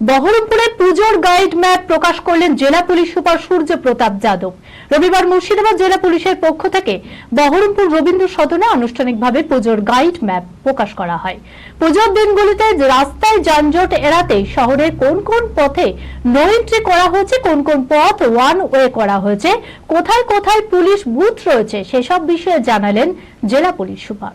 বহরমপুরে পুজোর guide map প্রকাশ করলেন জেলা পুলিশ সুপার সূর্য প্রতাপ যাদব। রবিবার মুর্শিদাবাদ জেলা পুলিশের পক্ষ থেকে বহরমপুর রবীন্দ্র সদনে আনুষ্ঠানিকভাবে পুজোর গাইড ম্যাপ প্রকাশ করা হয়। পুজোর দিনগুলিতে রাস্তায় যানজট এড়াতে শহরের কোন কোন পথে নো এন্ট্রি করা হয়েছে, কোন কোন পথ ওয়ান ওয়ে করা হয়েছে, কোথায় কোথায় পুলিশ বুথ রয়েছে, সেসব বিষয়ে জানালেন জেলা পুলিশ সুপার।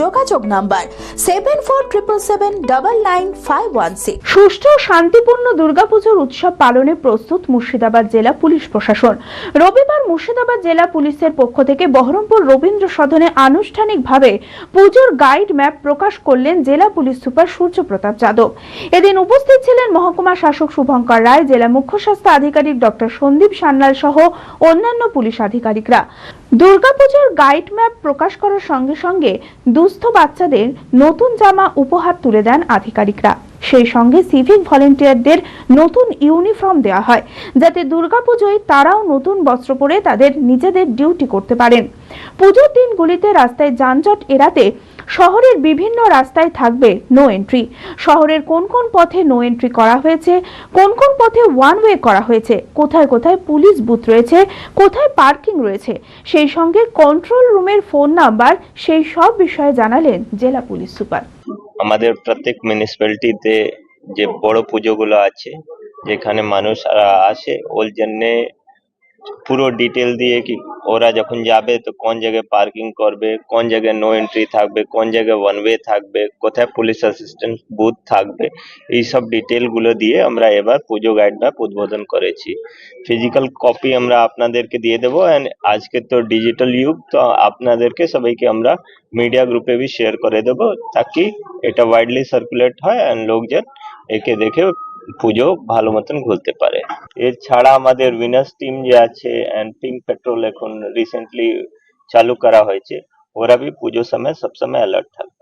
যোগাযোগ number seven four triple seven double nine five one six সুষ্ঠু ও শান্তিপূর্ণ দুর্গাপুজোর উৎসব পালনে প্রস্তুত মুর্শিদাবাদ জেলা পুলিশ প্রশাসন। রবিবার মুর্শিদাবাদ জেলা পুলিশের পক্ষ থেকে বহরমপুর রবীন্দ্র সদনে আনুষ্ঠানিকভাবে পুজোর গাইড ম্যাপ প্রকাশ করলেন জেলা পুলিশ সুপার সূর্য প্রতাপ যাদব। এদিন উপস্থিত ছিলেন মহকুমা শাসক শুভঙ্কর রায়, জেলা মুখ্য স্বাস্থ্য আধিকারিক ডক্টর সন্দীপ সান্যাল সহ অন্যান্য পুলিশ আধিকারিকরা। দুর্গাপুজোর গাইড ম্যাপ প্রকাশ করার সঙ্গে সঙ্গে দুস্থ বাচ্চাদের নতুন জামা উপহার তুলে দেন আধিকারিকরা। সেই সঙ্গে সিভিক ভলেন্টিয়ারদের নতুন ইউনিফর্ম দেওয়া হয়। যাতে দুর্গাপুজোয় তারাও নতুন বস্ত্র পরে তাদের নিজেদের ডিউটি করতে পারেন। পুজোর দিনগুলিতে রাস্তায় যানজট এড়াতে শহরের বিভিন্ন রাস্তায় থাকবে নো এন্ট্রি শহরের কোন কোন পথে নো এন্ট্রি করা হয়েছে? কোন কোন পথে ওয়ান ওয়ে করা হয়েছে? কোথায় কোথায় পুলিশ বুথ রয়েছে? কোথায় পার্কিং রয়েছে? সেই সঙ্গে কন্ট্রোল রুমের ফোন নাম্বার সেই সব বিষয়ে জানালেন জেলা পুলিশ সুপার। আমাদের প্রত্যেক মিউনিসিপ্যালিটিতে যে বড় পুজোগুলো আছে যেখানে মানুষরা আসে ওর জন্যে পুরো ডিটেল দিয়ে কি ওরা যখন যাবে তো কোন জায়গায় পার্কিং করবে, কোন জায়গায় নো এন্ট্রি থাকবে, কোন জায়গায় ওয়ান ওয়ে থাকবে, কোথায় পুলিশ অ্যাসিস্ট্যান্ট বুথ থাকবে, এই সব ডিটেলগুলো দিয়ে আমরা এবার পুজো গাইড ম্যাপ উদ্বোধন করেছি। ফিজিক্যাল কপি আমরা আপনাদেরকে দিয়ে দেবো অ্যান্ড আজকে তো ডিজিটাল যুগ, তো আপনাদেরকে সবাইকে আমরা মিডিয়া গ্রুপে भी শেয়ার করে দেবো, তাকি এটা ওয়াইডলি সার্কুলেট হয় অ্যান্ড লোকজন একে দেখে পুজো ভালো মতন ঘুরতে পারে। এছাড়া আমাদের উইনার্স টিম যে আছে অ্যান্ড পিঙ্ক পেট্রোল এখন রিসেন্টলি চালু করা হয়েছে, ওরা বি পুজোর সময় সবসময় অ্যালার্ট থাকবে।